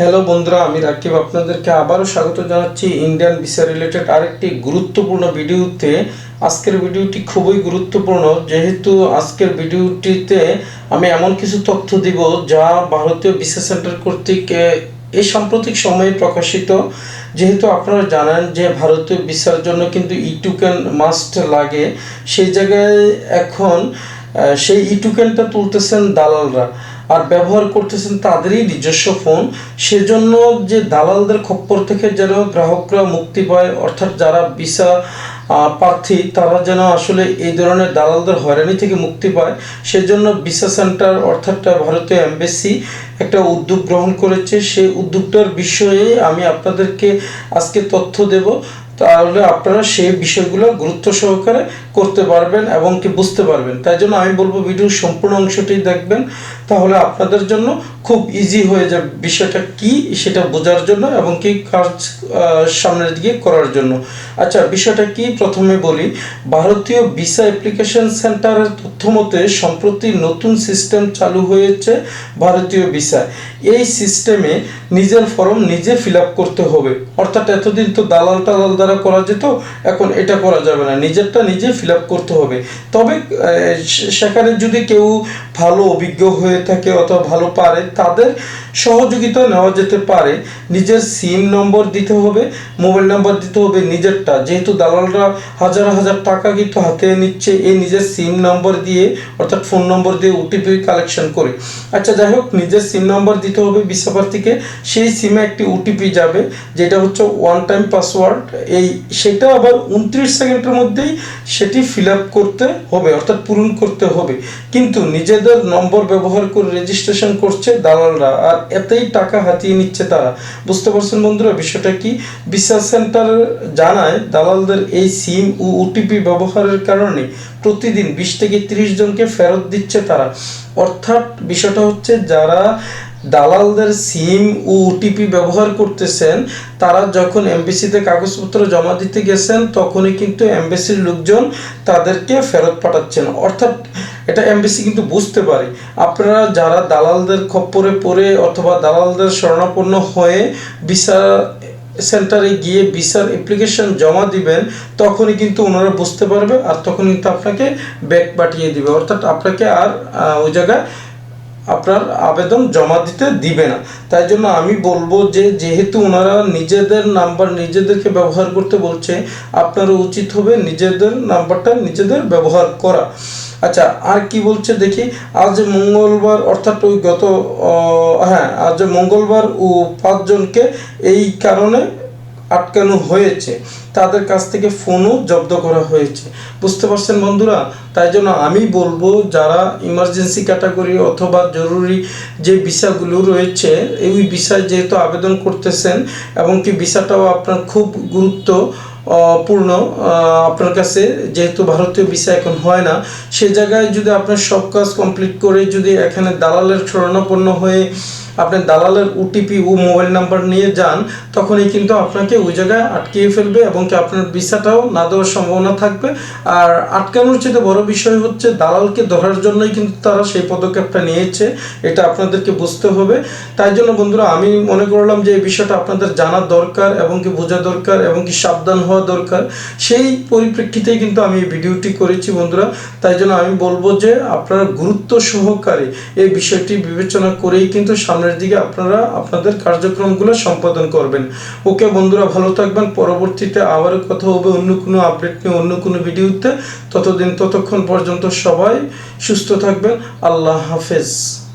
Hello বন্ধুরা, আমি রাকিব। আপনাদেরকে আবারও স্বাগত জানাচ্ছি ইন্ডিয়ান ভিসা রিলেটেড আরেকটি গুরুত্বপূর্ণ ভিডিওতে। আজকের ভিডিওটি খুবই গুরুত্বপূর্ণ, যেহেতু আজকের ভিডিওটিতে আমি এমন কিছু তথ্য দিব যা ভারতীয় ভিসা সেন্টার কর্তৃক এই সাম্প্রতিক সময়ে প্রকাশিত। যেহেতু আপনারা জানেন যে ভারতীয় ভিসার জন্য কিন্তু ই মাস্ট লাগে, সেই জায়গায় এখন সেই ই তুলতেছেন দালালরা। আর ব্যবহার করতেছেন তাদেরই নিজস্ব ফোন। সেজন্য যে দালালদের খপ্পর থেকে যেন গ্রাহকরা মুক্তি পায়, অর্থাৎ যারা ভিসা প্রার্থী, তারা যেন আসলে এই ধরনের দালালদের হয়রানি থেকে মুক্তি পায়। সেজন্য ভিসা সেন্টার, অর্থাৎ ভারতীয় এমবেসি, একটা উদ্যোগ গ্রহণ করেছে। সেই উদ্যোগটার বিষয়ে আমি আপনাদেরকে আজকে তথ্য দেব। তাহলে আপনারা সেই বিষয়গুলো গুরুত্ব সহকারে করতে পারবেন এবং কি বুঝতে পারবেন। তাই জন্য আমি বলব ভিডিওর সম্পূর্ণ অংশটি দেখবেন, তাহলে আপনাদের জন্য খুব ইজি হয়ে যাবে বিষয়টা কি সেটা বোঝার জন্য এবং কি কাজ সামনের দিকে করার জন্য। আচ্ছা বিষয়টা কি? প্রথমে বলি, ভারতীয় ভিসা অ্যাপ্লিকেশন সেন্টারের তথ্য মতে সম্প্রতি নতুন সিস্টেম চালু হয়েছে ভারতীয় ভিসা এই সিস্টেমে নিজের ফর্ম নিজে ফিল আপ করতে হবে। অর্থাৎ এতদিন তো দালাল টালাল দ্বারা করা যেত, এখন এটা করা যাবে না। নিজেরটা নিজে ফিল আপ করতে হবে। তবে সেখানে যদি কেউ ভালো অভিজ্ঞ হয়ে থাকে অথবা ভালো পারে, তাদের সহযোগিতা নেওয়া যেতে পারে। নিজের সিম নম্বর দিতে হবে, মোবাইল নাম্বার দিতে হবে নিজেরটা। যেহেতু দালালরা হাজার হাজার টাকা কিন্তু হাতে নিচ্ছে এই নিজের সিম নম্বর দিয়ে, অর্থাৎ ফোন নম্বর দিয়ে ওটিপি কালেকশন করে। আচ্ছা যাই হোক, নিজের সিম নম্বর দিতে হবে বিসাপার থেকে সেই সিমে একটি ওটিপি যাবে, যেটা হচ্ছে ওয়ান টাইম পাসওয়ার্ড এই, সেটা আবার উনত্রিশ সেকেন্ডের মধ্যেই সেটি ফিল আপ করতে হবে, অর্থাৎ পূরণ করতে হবে। কিন্তু নিজেদের নম্বর ব্যবহার করে রেজিস্ট্রেশন করছে দালালরা, আর এতেই টাকা হাতিয়ে নিচ্ছে তারা। বুঝতে পারছেন বন্ধুরা, বিষয়টা কি? বিশ্বাস সেন্টার জানায়, দালালদের এই সিম ও ওটিপি ব্যবহারের কারণে প্রতিদিন বিশ থেকে তিরিশ জনকে ফেরত দিচ্ছে তারা। অর্থাৎ বিষয়টা হচ্ছে, যারা দালালদের সিম ও ওটিপি ব্যবহার করতেছেন। তারা যখন এমবিসিতে কাগজপত্র জমা দিতে গেছেন, তখনই কিন্তু এমবিসির লোকজন তাদেরকে ফেরত পাঠাচ্ছেন। অর্থাৎ এটা এমবিসি কিন্তু বুঝতে পারে। আপনারা যারা দালালদের খপ্পরে পড়ে অথবা দালালদের শরণাপন্ন হয়ে ভিসা সেন্টারে গিয়ে ভিসার অ্যাপ্লিকেশন জমা দিবেন, তখনই কিন্তু ওনারা বুঝতে পারবে আর তখন কিন্তু আপনাকে ব্যাক পাঠিয়ে দিবে। অর্থাৎ আপনাকে আর ওই জায়গায় আপনার আবেদন জমা দিতে দিবে না। তাই জন্য আমি বলব যে, যেহেতু ওনারা নিজেদের নাম্বার নিজেদেরকে ব্যবহার করতে বলছে, আপনারও উচিত হবে নিজেদের নাম্বারটা নিজেদের ব্যবহার করা। আচ্ছা আর কি বলছে দেখি, আজ মঙ্গলবার, অর্থাৎ ওই গত হ্যাঁ আজ মঙ্গলবার ও পাঁচজনকে এই কারণে আটকানো হয়েছে। তাদের কাছ থেকে ফোনও জব্দ করা হয়েছে। বুঝতে পারছেন বন্ধুরা? তাই জন্য আমি বলব, যারা ইমার্জেন্সি ক্যাটাগরি অথবা জরুরি যে ভিসাগুলো রয়েছে, এই ভিসায় যেহেতু আবেদন করতেছেন এবং কি ভিসাটাও আপনার খুব গুরুত্ব পূর্ণ। আপনার কাছে যেহেতু ভারতীয় ভিসা এখন হয় না, সে জায়গায় যদি আপনার সব কাজ কমপ্লিট করে যদি এখানে দালালের শরণাপন্ন হয়ে আপনি দালালের ওটিপি ও মোবাইল নাম্বার নিয়ে যান, তখনই কিন্তু আপনাকে ওই জায়গায় আটকিয়ে ফেলবে এবং কি আপনার ভিসাটাও না দেওয়ার সম্ভাবনা থাকবে। আর আটকানোর চেয়ে বড় বিষয় হচ্ছে দালালকে ধরার জন্যই কিন্তু তারা সেই পদক্ষেপটা নিয়েছে, এটা আপনাদেরকে বুঝতে হবে। তাই জন্য বন্ধুরা, আমি মনে করলাম যে এই বিষয়টা আপনাদের জানার দরকার এবং কি বোঝা দরকার এবং কি সাবধান হওয়া দরকার। সেই পরিপ্রেক্ষিতেই কিন্তু আমি এই ভিডিওটি করেছি বন্ধুরা। তাই জন্য আমি বলব যে আপনারা গুরুত্ব সহকারে এই বিষয়টি বিবেচনা করেই কিন্তু সামনের দিকে আপনারা আপনাদের কার্যক্রমগুলো সম্পাদন করবেন। ওকে বন্ধুরা, ভালো থাকবেন। পরবর্তীতে আবার কথা হবে অন্য কোনো আপডেট নিয়ে, অন্য কোনো ভিডিওতে। ততদিন, ততক্ষণ পর্যন্ত সবাই সুস্থ থাকবেন। আল্লাহ হাফেজ।